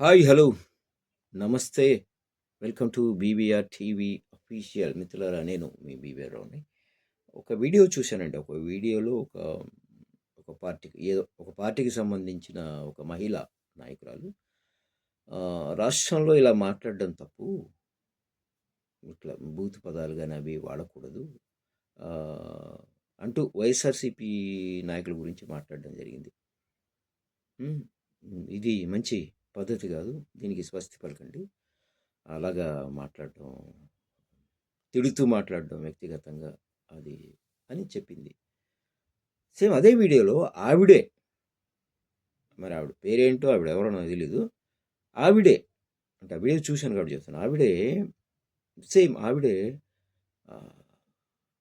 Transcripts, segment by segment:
Hi hello. నమస్తే. Welcome to BVR TV official మిత్రులారా నేను మీ బీవీఆర్ రావుని. ఒక వీడియో చూశానండి. ఒక వీడియోలో ఒక ఒక పార్టీకి ఏదో ఒక పార్టీకి సంబంధించిన ఒక మహిళ నాయకురాలు రాష్ట్రంలో ఇలా మాట్లాడడం తప్పు. ఇట్లా బూత్ పదాలు కానీ అవి వాడకూడదు. అంటూ వైఎస్ఆర్సీపీ నాయకుల గురించి మాట్లాడడం జరిగింది. ఇది మంచి పద్ధతి కాదు. దీనికి స్వస్తి పలకండి. అలాగా మాట్లాడటం తిడుతూ మాట్లాడడం వ్యక్తిగతంగా అది అని చెప్పింది. సేమ్ అదే వీడియోలో ఆవిడే మరి ఆవిడ పేరేంటో ఆవిడ ఎవరో నాకు తెలీదు. ఆవిడే అంటే ఆ వీడియో చూశాను కాబట్టి చెప్తాను ఆవిడే సేమ్ ఆవిడే ఆ,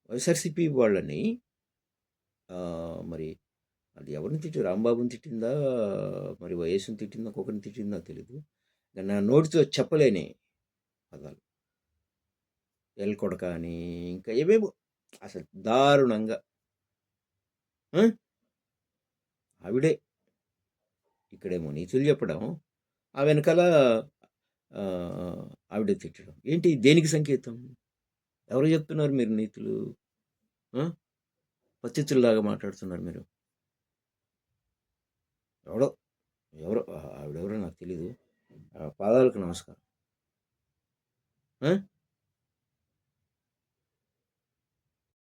వైఎస్ఆర్సీపీ వాళ్ళని మరి అది ఎవరిని తిట్టి రాంబాబుని తిట్టిందా? మరి వైఎస్ని తిట్టిందా? ఒకరిని తిట్టిందా? తెలీదు. నా నోటితో చెప్పలేని పదాలు. ఎల్కొడక అని ఇంకా ఏవేవో అసలు దారుణంగా. ఆవిడే. ఇక్కడేమో నీతులు చెప్పడం. ఆ వెనకాల ఆవిడ ఆవిడే తిట్టడం. ఏంటి? దేనికి సంకేతం? ఎవరు చెప్తున్నారు మీరు నీతులు? ఆ? మాట్లాడుతున్నారు మీరు. ఎవడో ఎవరో ఆవిడెవరో నాకు తెలీదు. పాదాలకు నమస్కారం.